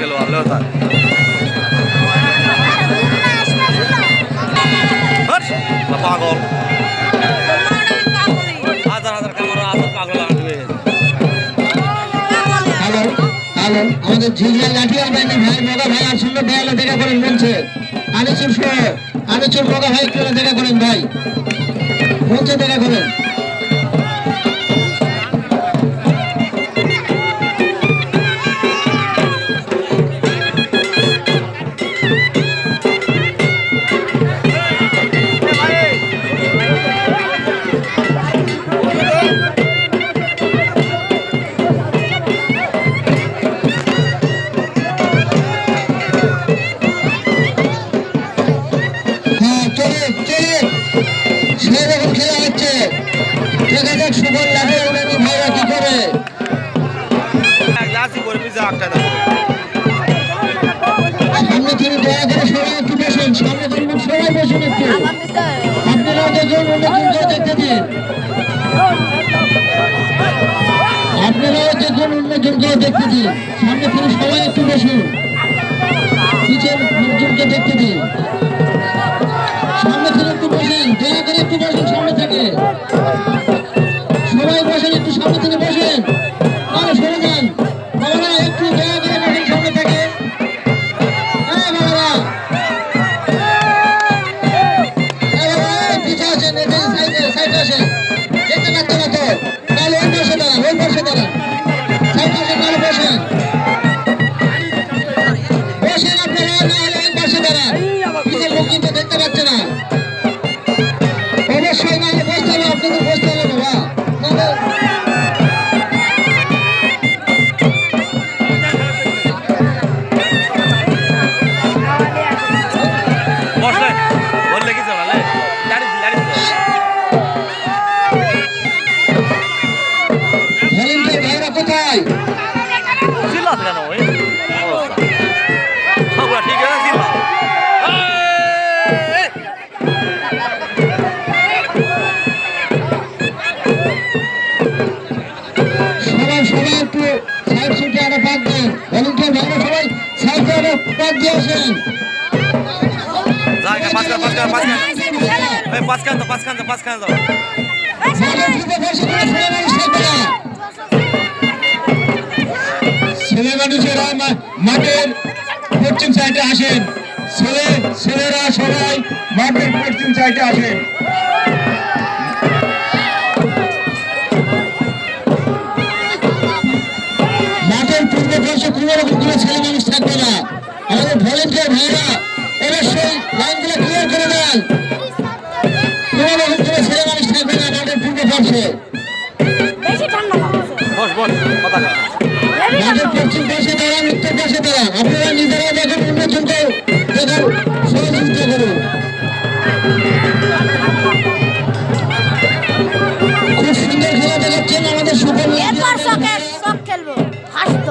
ముసుకెళ్ళి వాళ్ళు పాగోలు হাজার হাজার কামড় হাজার পাগল লাগবে আমাদের ঝিঝিয়াল লাঠিয়াল বাহিনী ভাই মোগা ভাই আর সুন্দর ভাইয়ালো দেখা করেন মঞ্চে। আনিসুর আনিসুর মোগা ভাই দেখা করেন ভাই। বলছে দেখা করেন। যাক সুবল লাঠিয়াল বাহিনী ভাইরা কি করে? সামনে থেকে দয়া করে সবাই একটু বসুন সামনে থেকে সবাই বসুন একটু। আপনারাও দেখুন অন্যজনকেও দেখতে দিন আপনারাও দেখুন অন্যজনকেও দেখতে দিন। সামনে থেকে সবাই একটু বসুন। পিছের লোকজনকে দেখতে দিন। বসেন। আপনারা, পাশে দাঁড়ান। লোক কিন্তু ছেলে মানুষেরা মাঠের পশ্চিম সাইডে আসেন ছেলে ছেলেরা সবাই মাঠের পশ্চিম সাইডে আসেন মাঠের পূর্ব পাশে কোনো রকম কোনো ছেলে মানুষ থাকবে না ভলেন্টিয়ার ভাইরা অবশ্যই লাইনগুলো ক্লিয়ার করে দেন। রকম কোনো ছেলে মানুষ থাকবে না মাঠের পূর্ব পাশে বেশি ঠান্ডা লাগছে। বস বস কথা কর। হেভি মাঠের পশ্চিম পাশে দাঁড়ান উত্তর পাশে দাঁড়ান আপনারা নিজেরা দেখেন অন্যজনকে দেখার সহযোগিতা করুন। খুব সুন্দর খেলা দেখাচ্ছেন আমাদের সুপার এরপর সকের সক খেলব। হাসতো